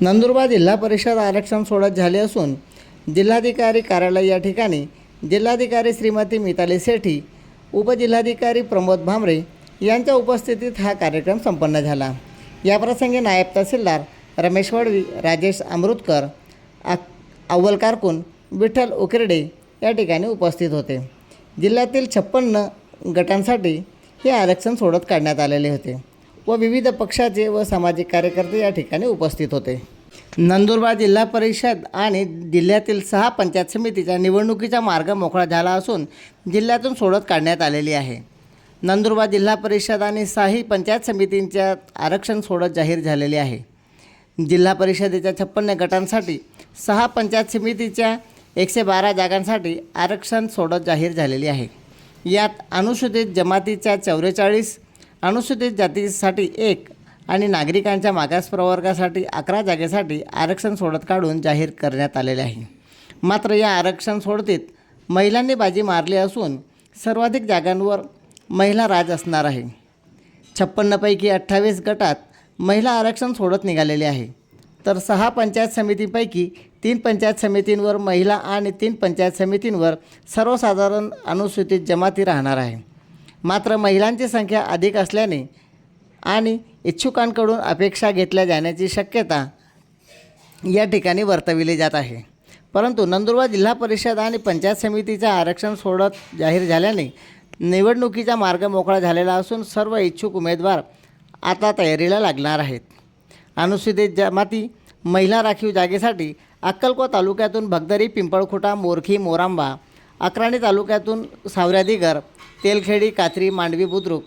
नंदुरबार जिल्हा परिषद आरक्षण सोडत झाले असून जिल्हाधिकारी कार्यालय या ठिकाणी जिल्हाधिकारी श्रीमती मिताली सेठी उपजिल्हाधिकारी प्रमोद भामरे यांच्या उपस्थितीत हा कार्यक्रम संपन्न झाला. याप्रसंगी नायब तहसीलदार रमेश वडवी राजेश अमृतकर आ- अव्वल कारकून विठ्ठल उकिरडे या ठिकाणी उपस्थित होते. जिल्ह्यातील छप्पन्न गटांसाठी हे आरक्षण सोडत काढण्यात आलेले होते. व विविध पक्षाचे व सामाजिक कार्यकर्ते या ठिकाणी उपस्थित होते. नंदुरबार जिल्हा परिषद आणि जिल्ह्यातील सहा पंचायत समितीच्या निवडणुकीचा मार्ग मोकळा झाला असून जिल्ह्यातून सोडत काढण्यात आलेली आहे. नंदुरबार जिल्हा परिषद आणि साही पंचायत समितींच्या आरक्षण सोडत जाहीर झालेली आहे. जिल्हा परिषदेच्या छप्पन्न गटांसाठी सहा पंचायत समितीच्या एकशे बारा जागांसाठी आरक्षण सोडत जाहीर झालेली आहे. यात अनुसूचित जमातीच्या चौवेचाळीस अनुसूचित जातीसाठी एक आणि नागरिकांच्या मागास प्रवर्गासाठी अकरा जागेसाठी आरक्षण सोडत काढून जाहीर करण्यात आलेले आहे. मात्र या आरक्षण सोडतीत महिलांनी बाजी मारली असून सर्वाधिक जागांवर महिला राज असणार आहे. छप्पन्नपैकी अठ्ठावीस गटात महिला आरक्षण सोडत निघालेले आहे. तर सहा पंचायत समितीपैकी तीन पंचायत समितींवर महिला आणि तीन पंचायत समितींवर सर्वसाधारण अनुसूचित जमाती राहणार आहे. मात्र महिलांची संख्या अधिक असल्याने आणि इच्छुकांकडून अपेक्षा घेतल्या जाण्याची शक्यता या ठिकाणी वर्तविली जात आहे. परंतु नंदुरबार जिल्हा परिषद आणि पंचायत समितीचं आरक्षण सोडत जाहीर झाल्याने निवडणुकीचा मार्ग मोकळा झालेला असून सर्व इच्छुक उमेदवार आता तयारीला लागणार आहेत. अनुसूचित जमाती महिला राखीव जागेसाठी अक्कलकोट तालुक्यातून भगदरी पिंपळखुटा मोरखी मोरांबा अक्राणी तालुक्यातून सावऱ्यादिगर तेलखेडी कात्री मांडवी बुद्रुक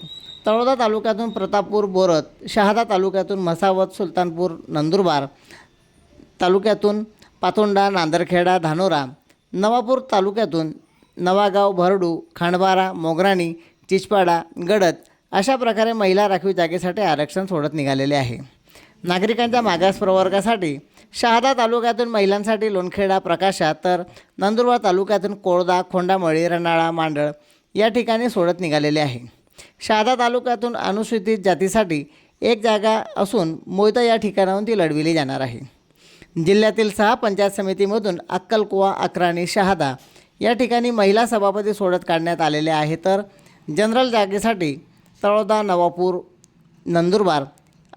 तळोदा तालुक्यातून प्रतापपूर बोरत शहादा तालुक्यातून मसावत सुलतानपूर नंदुरबार तालुक्यातून पातोंडा नांदरखेडा धानोरा नवापूर तालुक्यातून नवागाव भरडू खांडबारा मोगराणी चिचपाडा गडद अशा प्रकारे महिला राखीव जागेसाठी आरक्षण सोडत निघालेले आहे. नागरिकांच्या मागास प्रवर्गासाठी शहादा तालुक्यातून महिलांसाठी लोणखेडा प्रकाशा तर नंदुरबार तालुक्यातून कोळदा खोंडामळी रनाळा मांडळ या ठिकाणी सोडत निघालेले आहे. शहादा तालुक्यातून अनुसूचित जातीसाठी एक जागा असून मोयता या ठिकाणाहून ती लढविली जाणार आहे. जिल्ह्यातील सहा पंचायत समितीमधून अक्कलकुवा अकराणी शहादा या ठिकाणी महिला सभापती सोडत काढण्यात आलेले आहे. तर जनरल जागेसाठी तळोदा नवापूर नंदुरबार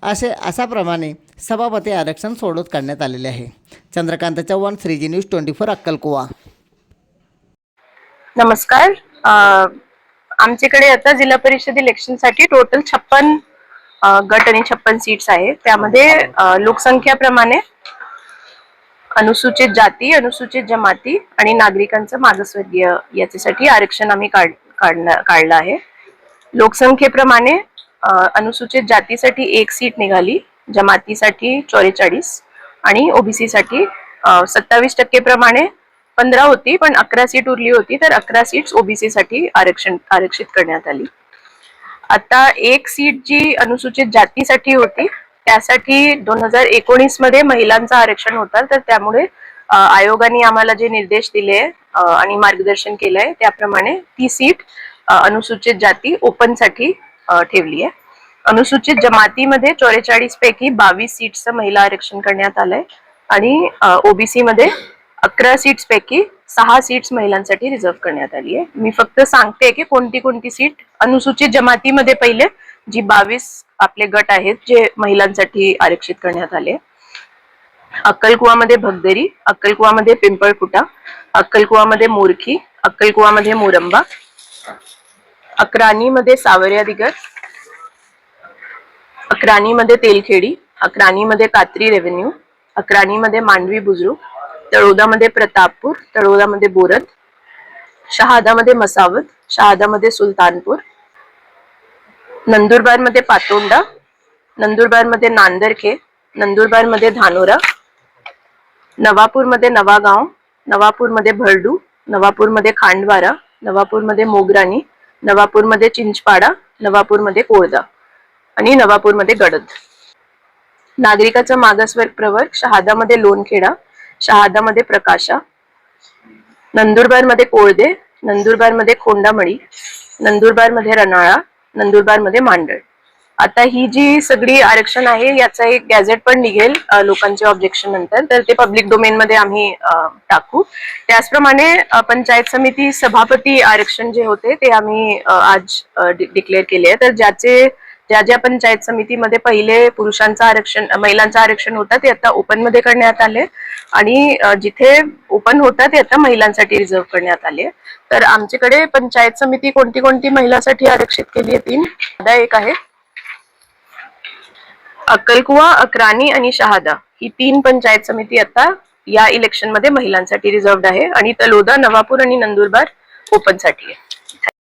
असे अशाप्रमाणे सभापती आरक्षण सोडत काढण्यात आलेले आहे. Chandrakant Chavan three G news twenty four अक्कलकुवा. नमस्कार. आमच्याकडे आता जिल्हा परिषद इलेक्शनसाठी टोटल छप्पन गट आणि छप्पन सीट्स आहेत. त्यामध्ये लोकसंख्याप्रमाणे अनुसूचित जाती अनुसूचित जमाती आणि नागरिकांचं मागासवर्गीय याच्यासाठी आरक्षण आम्ही काढ काढलं आहे. लोकसंख्येप्रमाणे अनुसूचित जातीसाठी एक सीट निघाली. जमातीसाठी चौवेचाळीस आणि ओबीसी साठी सत्तावीस टक्के प्रमाणे पंधरा होती पण अकरा सीट उरली होती तर अकरा सीट्स ओबीसी साठी आरक्षण आरक्षित करण्यात आली. आता एक सीट जी अनुसूचित जातीसाठी होती त्यासाठी दोन हजार एकोणीसमध्ये महिलांचं आरक्षण होता तर त्यामुळे आयोगाने आम्हाला जे निर्देश दिले आणि मार्गदर्शन केलंय त्याप्रमाणे ती सीट अनुसूचित जाती ओपनसाठी ठेवली आहे अनुसूचित जमातीमध्ये चौवेचाळीस पैकी बावीस सीट्सचं महिला आरक्षण करण्यात आलंय. आणि ओबीसी मध्ये अकरा सीट्स पैकी सहा सीट्स महिलांसाठी रिझर्व्ह करण्यात आली आहे. मी फक्त सांगते की कोणती कोणती सीट अनुसूचित जमातीमध्ये पहिले जी बावीस आपले गट आहेत जे महिलांसाठी आरक्षित करण्यात आले. अक्कलकुवामध्ये भगदेरी अक्कलकुवामध्ये पिंपळकुटा अक्कलकुवामध्ये मोरखी अक्कलकुवामध्ये मोरंबा अक्राणीमध्ये सावर्या दिगर अक्राणीमध्ये तेलखेडी अक्राणीमध्ये कात्री रेव्हेन्यू अक्राणीमध्ये मांडवी बुजुर्ग तळोदामध्ये प्रतापपूर तळोदामध्ये बोरद शहादामध्ये मसावत शहादामध्ये सुलतानपूर नंदुरबारमध्ये पातोंडा नंदुरबारमध्ये नांदरखे नंदुरबारमध्ये धानोरा नवापूरमध्ये नवागाव नवापूरमध्ये भरडू नवापूरमध्ये खांडवारा नवापूरमध्ये मोगराणी नवापूरमध्ये चिंचपाडा नवापूरमध्ये कोळदा. आणि नवापूरमध्ये गडद. नागरिकाचा मागासवर्ग प्रवर्ग शहादामध्ये लोणखेडा शहादामध्ये प्रकाशा नंदुरबारमध्ये कोळदे नंदुरबारमध्ये खोंडामळी नंदुरबारमध्ये रनाळा नंदुरबारमध्ये मांडळ. आता ही जी सगळी आरक्षण आहे याचा एक गॅझेट पण निघेल लोकांच्या लोकांचे ऑब्जेक्शन नंतर. तर ते पब्लिक डोमेन मध्ये आम्ही टाकू. त्याचप्रमाणे पंचायत समिती सभापती आरक्षण जे होते ते आम्ही आज डिक्लेअर केले आहे. तर ज्याचे ज्या ज्या पंचायत समितीमध्ये पहिले पुरुषांचं आरक्षण महिलांचं आरक्षण होतं ते आता ओपनमध्ये करण्यात आले. आणि जिथे ओपन होतं ते आता महिलांसाठी रिझर्व्ह करण्यात आले. तर आमच्याकडे पंचायत समिती कोणती कोणती महिलांसाठी आरक्षित केली आहे तीन? आता एक आहे. अक्कलकुवा अक्राणी आणि शहादा ही तीन पंचायत समिती आता या इलेक्शनमध्ये महिलांसाठी रिझर्व्ह आहे. आणि तलोदा नवापूर आणि नंदुरबार ओपनसाठी आहे.